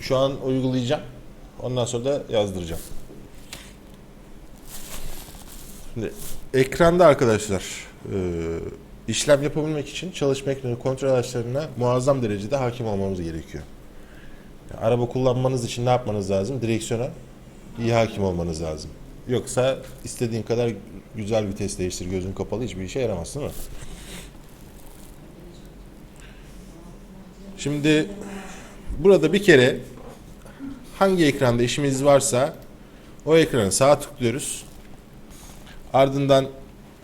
Şu an uygulayacağım. Ondan sonra da yazdıracağım. Şimdi ekranda arkadaşlar e, işlem yapabilmek için çalışma ekranı kontrol araçlarına muazzam derecede hakim olmamız gerekiyor. Yani araba kullanmanız için ne yapmanız lazım? Direksiyona iyi hakim olmanız lazım. Yoksa istediğin kadar güzel vites değiştir gözün kapalı hiçbir işe yaramaz değil mi? Şimdi burada bir kere hangi ekranda işimiz varsa o ekranı sağa tıklıyoruz. Ardından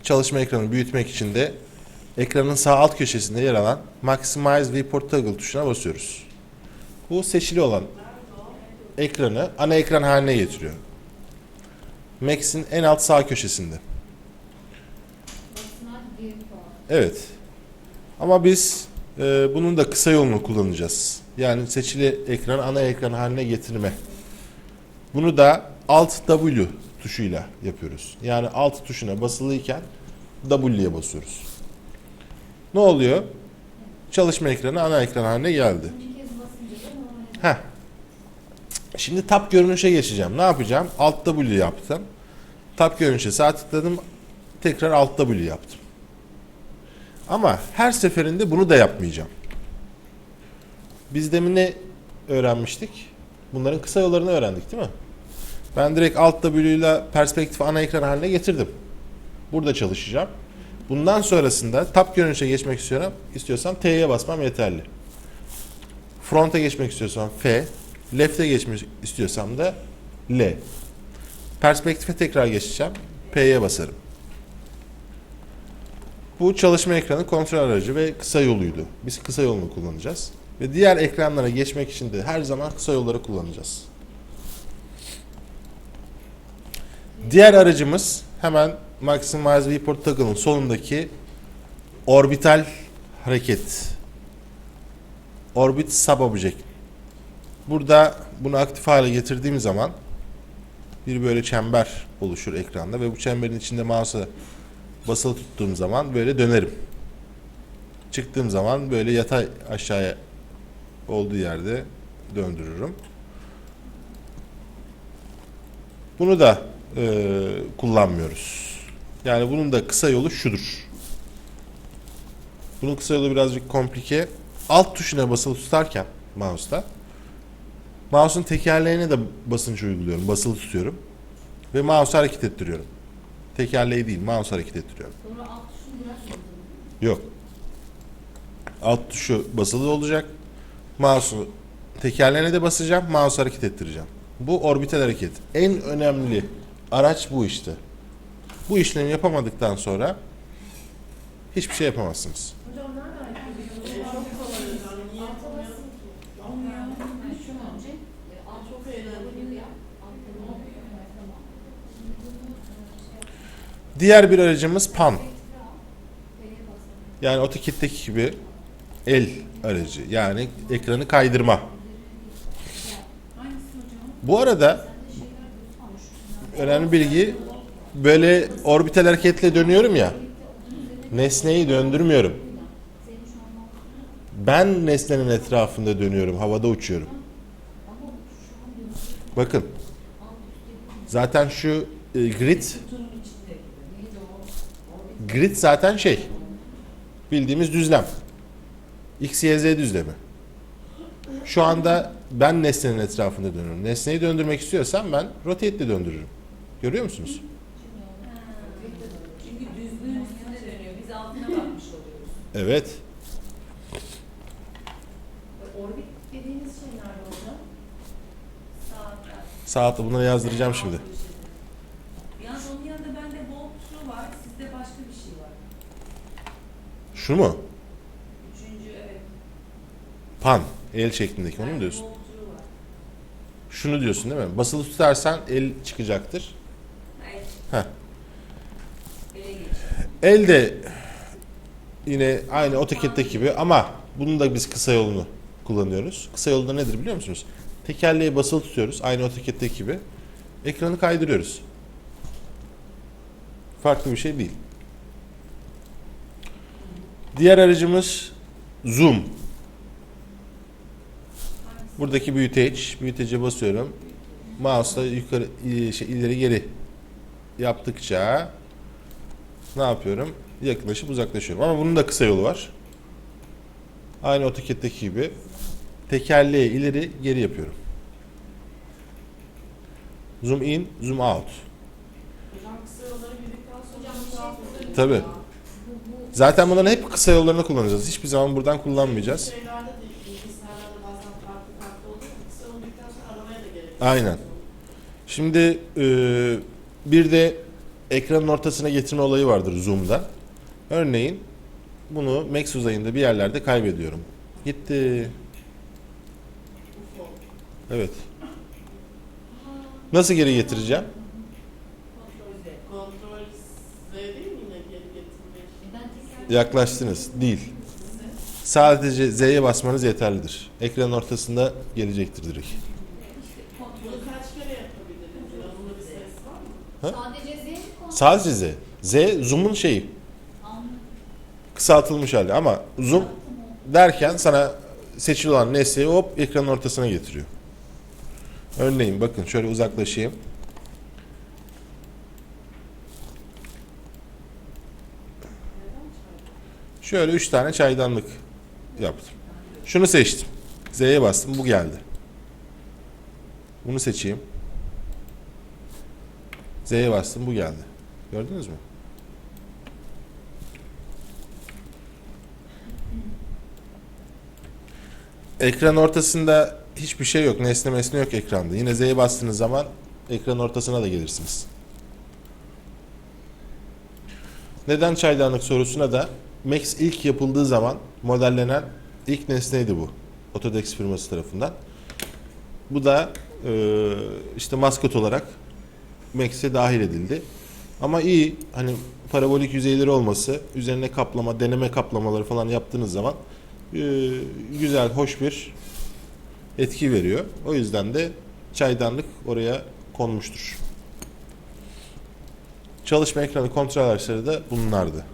çalışma ekranını büyütmek için de ekranın sağ alt köşesinde yer alan Maximize Viewport Toggle tuşuna basıyoruz. Bu seçili olan ekranı ana ekran haline getiriyor. Max'in en alt sağ köşesinde. Evet. Ama biz e, bunun da kısa yolunu kullanacağız. Yani seçili ekran ana ekran haline getirme. Bunu da Alt W tuşuyla yapıyoruz. Yani Alt tuşuna basılıyken W'ye basıyoruz. Ne oluyor? Çalışma ekranı ana ekran haline geldi. Heh. Şimdi tab görünüşe geçeceğim. Ne yapacağım? Alt W yaptım. Tab görünüşe sağ tıkladım. Tekrar Alt W yaptım. Ama her seferinde bunu da yapmayacağım. Biz demin ne öğrenmiştik? Bunların kısa yollarını öğrendik değil mi? Ben direkt Alt W ile perspektif ana ekran haline getirdim. Burada çalışacağım. Bundan sonrasında tab görünüşe geçmek istiyorum. İstiyorsam T'ye basmam yeterli. Front'a geçmek istiyorsam F, left'e geçmek istiyorsam da L. Perspektife tekrar geçeceğim. P'ye basarım. Bu çalışma ekranı kontrol aracı ve kısa yoluydu. Biz kısa yolunu kullanacağız. Ve diğer ekranlara geçmek için de her zaman kısa yolları kullanacağız. Diğer aracımız hemen Maximize Viewport Toggle'ın solundaki orbital hareket. Orbit Subobject. Burada bunu aktif hale getirdiğim zaman bir böyle çember oluşur ekranda ve bu çemberin içinde mouse'a basılı tuttuğum zaman böyle dönerim. Çıktığım zaman böyle yatay aşağıya olduğu yerde döndürürüm. Bunu da e, kullanmıyoruz. Yani bunun da kısa yolu şudur. Bunun kısa yolu birazcık komplike. Alt tuşuna basılı tutarken mouse'da mouse'un tekerleğine de basınç uyguluyorum. Basılı tutuyorum. Ve mouse'u hareket ettiriyorum. Tekerleği değil, mouse hareket ettiriyorum. Sonra alt tuşunu bırakmadın. Yok. Alt tuşu basılı olacak. Mouse'u tekerleğine de basacağım. Mouse hareket ettireceğim. Bu orbital hareket. En önemli araç bu işte. Bu işlemi yapamadıktan sonra hiçbir şey yapamazsınız. Hocam nerede hareket Çok kolay. Alta basın. Olmuyor. Şunu önce. e, Alt çok önemli. yap. Altta ne oluyor? Tamam. Diğer bir aracımız PAN. Yani AutoCAD'deki gibi el aracı. Yani ekranı kaydırma. Bu arada önemli bilgi böyle orbital hareketle dönüyorum ya. Nesneyi döndürmüyorum. Ben nesnenin etrafında dönüyorum, havada uçuyorum. Bakın. Zaten şu e, grid grid zaten şey. Bildiğimiz düzlem. X, Y, Z düzlemi. Şu anda ben nesnenin etrafında dönüyorum. Nesneyi döndürmek istiyorsam ben rotate ile döndürürüm. Görüyor musunuz? Çünkü düzlüğün üstünde dönüyor. Biz altına bakmış oluyoruz. Evet. Orbit dediğiniz şey nerede hocam? Saatler. Saatte bunları yazdıracağım şimdi. Yanında bende voltçu var. Sizde başka bir şey var. Şu mu? Üçüncü evet. Pan. El şeklindeki onu mu diyorsun? voltçu var. Şunu diyorsun değil mi? Basılı tutarsan el çıkacaktır. Hayır. Heh. Ele. El de yine aynı AutoCAD'deki gibi ama bunun da biz kısa yolunu kullanıyoruz. Kısa yolu da nedir biliyor musunuz? Tekerleği basılı tutuyoruz. Aynı AutoCAD'deki gibi. Ekranı kaydırıyoruz. Farklı bir şey değil. Diğer aracımız Zoom. Buradaki büyüteç, büyütece basıyorum. Mouse'la yukarı şey, ileri geri yaptıkça ne yapıyorum? Yaklaşıp uzaklaşıyorum. Ama bunun da kısa yolu var. Aynı AutoCAD'deki gibi tekerleği ileri geri yapıyorum. Zoom in, zoom out. Hocam kısa yolları bildikten sonra Hocam bir şey rahat sorayım. Tabii. Zaten bunların hep kısa yollarını kullanacağız. Hiçbir zaman buradan kullanmayacağız. Aynen. Şimdi e, bir de ekranın ortasına getirme olayı vardır Zoom'da. Örneğin bunu Max uzayında bir yerlerde kaybediyorum. Gitti. Evet. Nasıl geri getireceğim? Kontrol Z değil mi yine geri getirmek? neden tekrar Yaklaştınız. Değil. Sadece Z'ye basmanız yeterlidir. Ekranın ortasında gelecektir direkt. Ha? sadece Z Z. Zoom'un şeyi. Kısaltılmış hali ama Zoom derken sana seçili olan nesneyi hop ekranın ortasına getiriyor. Örneğin bakın şöyle uzaklaşayım. Şöyle üç tane çaydanlık yaptım. Şunu seçtim. Z'ye bastım. Bu geldi. Bunu seçeyim. Z'ye bastım. Bu geldi. Gördünüz mü? Ekran ortasında hiçbir şey yok. Nesne mesne yok ekranda. Yine Z'ye bastığınız zaman ekranın ortasına da gelirsiniz. Neden çaydanlık sorusuna da Max ilk yapıldığı zaman modellenen ilk nesneydi bu. Autodesk firması tarafından. Bu da e, işte maskot olarak Max'e dahil edildi. Ama iyi hani parabolik yüzeyleri olması, üzerine kaplama, deneme kaplamaları falan yaptığınız zaman e, güzel, hoş bir etki veriyor. O yüzden de çaydanlık oraya konmuştur. Çalışma ekranı kontrol araçları da bunlardı.